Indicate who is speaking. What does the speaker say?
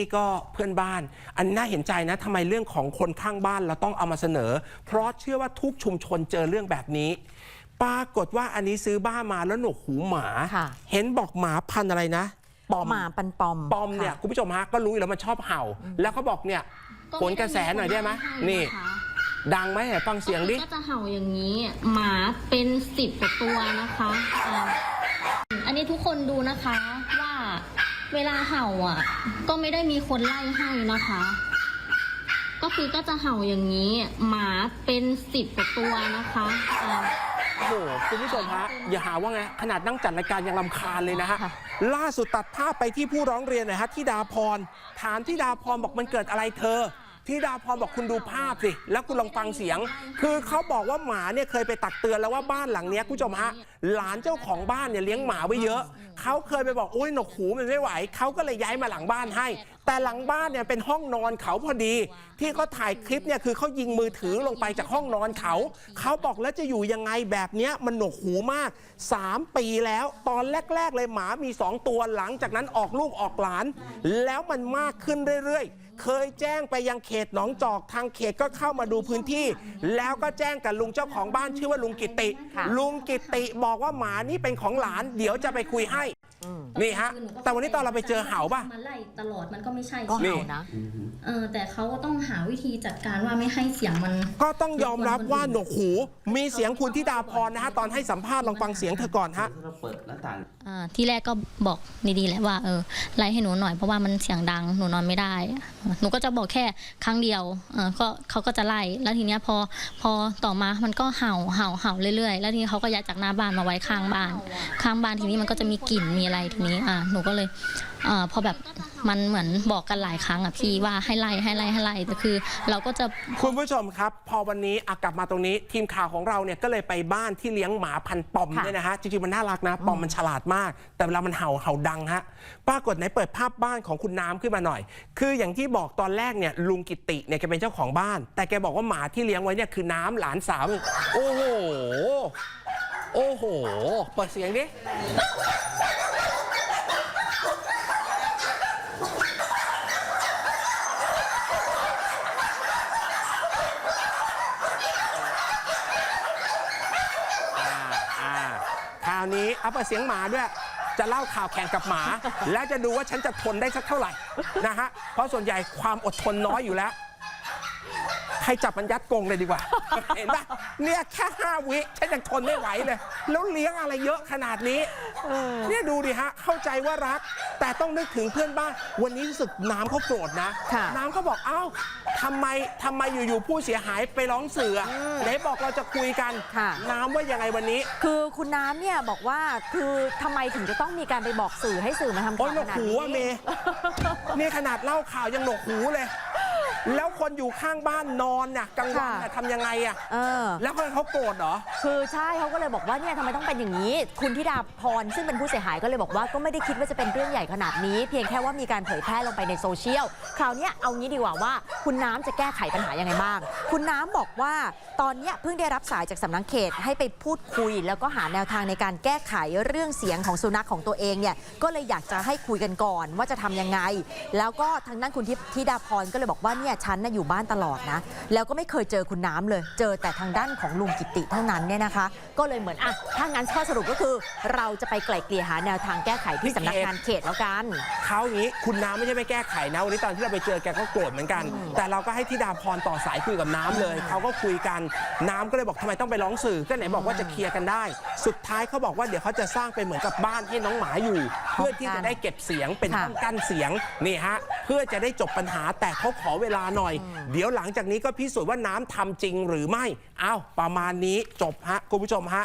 Speaker 1: นี่ก็เพื่อนบ้าน อันนี้น่าเห็นใจนะทำไมเรื่องของคนข้างบ้านเราต้องเอามาเสนอ เพราะเชื่อว่าทุกชุมชนเจอเรื่องแบบนี้ ปรากฏว่าอันนี้ซื้อบ้านมาแล้วหนวกหูหมา
Speaker 2: ค่ะ
Speaker 1: เห็นบอกหมาพันธุ์อะไรนะ ปอม
Speaker 2: หมาปันปอม
Speaker 1: ปอมเนี่ย
Speaker 2: ค่ะ
Speaker 1: คุณผู้ชมฮะก็รู้อยู่แล้วมันชอบเห่า แล้วเขาบอกเนี่ยผลกระแสหน่อยได้ไหมนี่ ดังไหมเนี่ยฟังเสียงดิ
Speaker 3: ก็จะเห่าอย่างนี้ หมาเป็นสิบกว่าตัวนะคะอ่าอันนี้ทุกคนดูนะคะว่า เวลาเห่าอะ ก็ไม่ได้มีคนไล่ให้นะคะ ก็คือก็จะเห่าอย่างนี้ หมาเป็นสิบกว่าตัวนะคะอ่า
Speaker 1: โอ้โหคุณผู้ชมฮะอย่าหาว่าไงขนาดนั่งจัดรายการยังลำคาญเลยนะฮะ
Speaker 2: ค่ะ
Speaker 1: ล่าสุดตัดภาพไปที่ผู้ร้องเรียนหน่อยฮะที่ดาพร ถามที่ดาพรบอกมันเกิดอะไรเธอ ที่ดาพรบอกคุณดูภาพสิ แล้วคุณลองฟังเสียง คือเขาบอกว่าหมาเนี่ยเคยไปตักเตือนแล้วว่าบ้านหลังเนี้ยคุณผู้ชมฮะหลานเจ้าของบ้านเนี่ยเลี้ยงหมาไว้เยอะ เขาเคยไปบอกโอ้ยหนวกหูมันไม่ไหว เขาก็เลยย้ายมาหลังบ้านให้ แต่หลังบ้านเนี่ยเป็นห้องนอนเขาพอดี ที่เขาถ่ายคลิปเนี่ยคือเขายิงมือถือลงไปจากห้องนอนเขา เขาบอกแล้วจะอยู่ยังไงแบบเนี้ยมันหนวกหูมาก 3 ปีแล้ว ตอนแรก ๆ เลยหมามี 2 ตัวหลังจากนั้นออกลูกออกหลาน แล้วมันมากขึ้นเรื่อยๆ เคยแจ้งไปยังเขตหนองจอกทางเขตก็เข้ามาดูพื้นที่ แล้วก็แจ้งกับลุงเจ้าของบ้านชื่อว่าลุงกิติ
Speaker 2: ค่ะ
Speaker 1: ลุงกิติบอกว่าหมานี่เป็นของหลาน เดี๋ยวจะไปคุยให้ นี่ฮะแต่วันนี้ตอนเราไปเจอเห่าป่ะ
Speaker 3: มาไล่ตลอดมันก็ไม่ใช่
Speaker 2: ก็
Speaker 1: นี่
Speaker 2: เห่านะ
Speaker 3: เออแต่เขาก็ต้องหาวิธีจัดการว่าไม่ให้เสียงมัน
Speaker 1: ก็ต้องยอมรับว่าหนวกหู มีเสียงคุณธิดาพรนะฮะ ตอนให้สัมภาษณ์ลองฟังเสียงเธอก่อนฮะ
Speaker 4: เราเปิดหน้าต่าง
Speaker 3: อ่าที่แรกก็บอกดีๆแหละว่าเออไล่ให้หนูหน่อยเพราะว่ามันเสียงดังหนูนอนไม่ได้หนูก็จะบอกแค่ครั้งเดียวเออก็เขาก็จะไล่แล้วทีเนี้ยพอพอต่อมามันก็เห่าเห่าเห่าเรื่อยๆ แล้วทีนี้เขาก็ย้ายจากหน้าบ้านมาไว้ข้างบ้าน ข้างบ้านทีนี้มันก็จะมีกลิ่นมีอะไรทีนี้อ่าหนูก็เลยอ่าพอแบบมันเหมือนบอกกันหลายครั้งอะพี่ว่าให้ไล่ให้ไล่ให้ไล่แต่คือ เราก็จะ
Speaker 1: คุณผู้ชมครับ พอวันนี้อะกลับมาตรงนี้ ทีมข่าวของเราเนี่ยก็เลยไปบ้านที่เลี้ยงหมาพันธุ์ปอม
Speaker 2: ค่ะ
Speaker 1: เนี่ยนะฮะจริงๆมันน่ารักนะ ปอมมันฉลาดมาก แต่เวลามันเห่าเห่าดังฮะปรากฏไหนเปิดภาพบ้านของคุณน้ำขึ้นมาหน่อย คืออย่างที่บอกตอนแรกเนี่ยลุงกิติเนี่ยแกเป็นเจ้าของบ้าน แต่แกบอกว่าหมาที่เลี้ยงไว้เนี่ยคือน้ำหลานสาวโอ้โห โอ้โห เปิดเสียงดิ อ่าอ่าคราวนี้เอาเปิดเสียงหมาด้วย จะเล่าข่าวแข่งกับหมา แล้วจะดูว่าฉันจะทนได้สักเท่าไหร่นะฮะเพราะส่วนใหญ่ความอดทนน้อยอยู่แล้ว รจับมันยัดกรงเลยดีกว่า เห็นปะเนี่ยแค่ห้าวิฉันยังทนไม่ไหวเลย แล้วเลี้ยงอะไรเยอะขนาดนี้เนี่ยดูดิฮะ เข้าใจว่ารัก แต่ต้องนึกถึงเพื่อนบ้าน วันนี้รู้สึกน้ำเขาโกรธนะ
Speaker 2: ค่ะ
Speaker 1: น้ำเขาบอกเอ้าทำไมทำไมอยู่ๆผู้เสียหายไปร้องสื่ออะไหนบอกเราจะคุยกัน
Speaker 2: ค่ะ
Speaker 1: น้ำว่ายังไงวันนี้
Speaker 2: คือคุณน้ำเนี่ยบอกว่าคือทำไมถึงจะต้องมีการไปบอกสื่อให้สื่อมาทำ
Speaker 1: โอ้
Speaker 2: ข่าวย
Speaker 1: หนวก
Speaker 2: ขนาด
Speaker 1: หู
Speaker 2: นี้
Speaker 1: อะเมย์ นี่ขนาดเล่าข่าวยังหนวกหูเลย แล้วคนอยู่ข้างบ้านนอนน่ะกลางวันน่ะทำยังไงอะ
Speaker 2: เออ
Speaker 1: แล้วคนเขาโกรธเหรอ
Speaker 2: คือใช่เขาก็เลยบอกว่าเนี่ยทำไมต้องเป็นอย่างนี้ คุณธิดาพรซึ่งเป็นผู้เสียหายก็เลยบอกว่าก็ไม่ได้คิดว่าจะเป็นเรื่องใหญ่ขนาดนี้ เพียงแค่ว่ามีการเผยแพร่ลงไปในโซเชียลคราวเนี้ยเอางี้ดีกว่าว่า คุณน้ำจะแก้ไขปัญหายังไงบ้าง คุณน้ำบอกว่าตอนเนี้ยเพิ่งได้รับสายจากสำนักเขตให้ไปพูดคุย แล้วก็หาแนวทางในการแก้ไขเรื่องเสียงของสุนัขของตัวเองเนี่ยก็เลยอยากจะให้คุยกันก่อนว่าจะทำยังไง แล้วก็ทางด้านคุณธิดาพรก็เลยบอกว่าเนี่ยฉันน่ะอยู่บ้านตลอดนะ แล้วก็ไม่เคยเจอคุณน้ำเลย เจอแต่ทางด้านของลุงกิติเท่านั้นเนี่ยนะคะ ก็เลยเหมือนอะถ้างั้นข้อสรุปก็คือ เราจะไปไกล่เกลี่ยหาแนวทางแก้ไขที่สำนักงานเขตแล้วกัน
Speaker 1: เขาอย่างนี้คุณน้ำไม่ใช่ไปแก้ไขนะวันนี้ตอนที่เราไปเจอแกก็โกรธเหมือนกัน แต่เราก็ให้ธิดาพรต่อสายคุยกับน้ำเลยเขาก็คุยกันน้ำก็เลยบอกทำไมต้องไปร้องสื่อก็ไหนบอกว่าจะเคลียร์กันได้ สุดท้ายเขาบอกว่าเดี๋ยวเขาจะสร้างเป็นเหมือนกับบ้านให้น้องหมาอยู่ เพื่อที่จะได้เก็บเสียงเป็น
Speaker 2: ค่ะ
Speaker 1: ห้องกั้นเสียงนี่ฮะเพื่อจะได้จบปัญหาแต่เขาขอเวลาหน่อย เดี๋ยวหลังจากนี้ก็พิสูจน์ว่าน้ำทำจริงหรือไม่อ้าวประมาณนี้จบฮะคุณผู้ชมฮะ